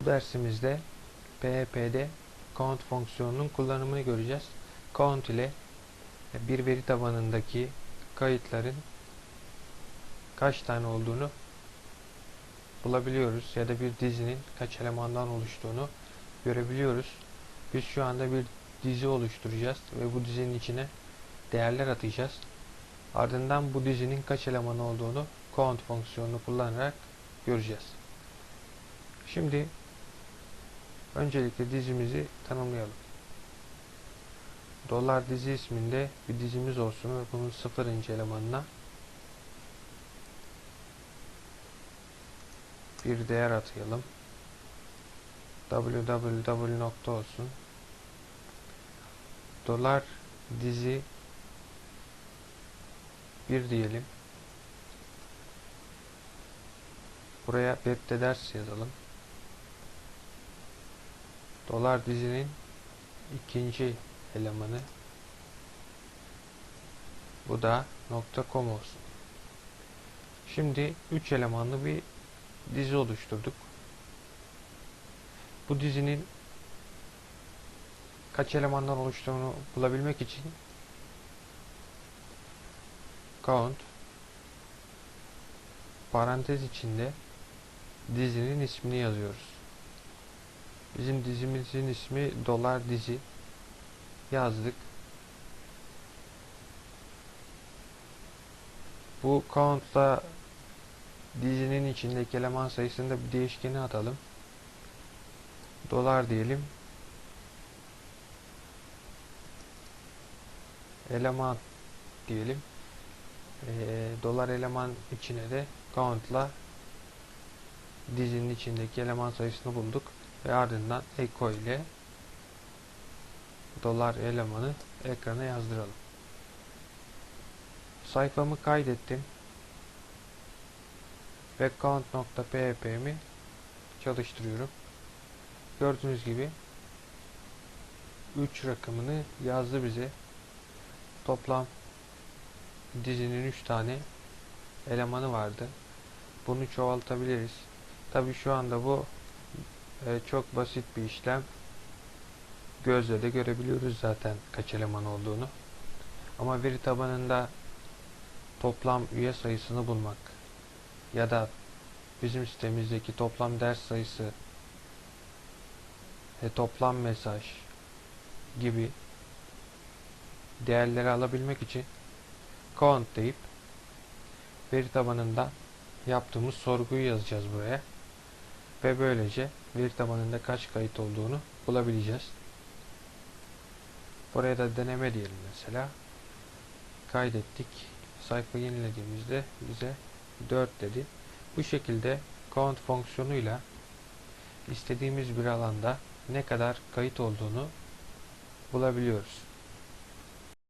Bu dersimizde PHP'de count fonksiyonunun kullanımını göreceğiz. Count ile bir veri tabanındaki kayıtların kaç tane olduğunu bulabiliyoruz ya da bir dizinin kaç elemandan oluştuğunu görebiliyoruz. Biz şu anda bir dizi oluşturacağız ve bu dizinin içine değerler atacağız. Ardından bu dizinin kaç eleman olduğunu count fonksiyonunu kullanarak göreceğiz. Şimdi öncelikle dizimizi tanımlayalım. Dolar dizi isminde bir dizimiz olsun ve bunun sıfırıncı elemanına bir değer atayalım. www nokta olsun. Dolar dizi bir diyelim. Buraya webde ders yazalım. Dolar dizinin ikinci elemanı bu da .com olsun. Şimdi 3 elemanlı bir dizi oluşturduk. Bu dizinin kaç elemandan oluştuğunu bulabilmek için count parantez içinde dizinin ismini yazıyoruz. Bizim dizimizin ismi dolar dizi yazdık. Bu count'la dizinin içindeki eleman sayısında bir değişkeni atalım. Dolar diyelim. Eleman diyelim. Ee, dolar eleman içine de count'la dizinin içindeki eleman sayısını bulduk ve ardından echo ile dolar elemanı ekrana yazdıralım. Sayfamı kaydettim ve count.php'mi çalıştırıyorum. Gördüğünüz gibi 3 rakamını yazdı bize. Toplam dizinin 3 tane elemanı vardı. Bunu çoğaltabiliriz. Tabi şu anda bu e, çok basit bir işlem. Gözle de görebiliyoruz zaten kaç eleman olduğunu. Ama veri tabanında toplam üye sayısını bulmak ya da bizim sitemizdeki toplam ders sayısı ve toplam mesaj gibi değerleri alabilmek için count deyip veri tabanında yaptığımız sorguyu yazacağız buraya ve böylece veri tabanında kaç kayıt olduğunu bulabileceğiz. Buraya da deneme diyelim mesela. Kaydettik. Sayfa yenilediğimizde bize 4 dedi. Bu şekilde count fonksiyonuyla istediğimiz bir alanda ne kadar kayıt olduğunu bulabiliyoruz.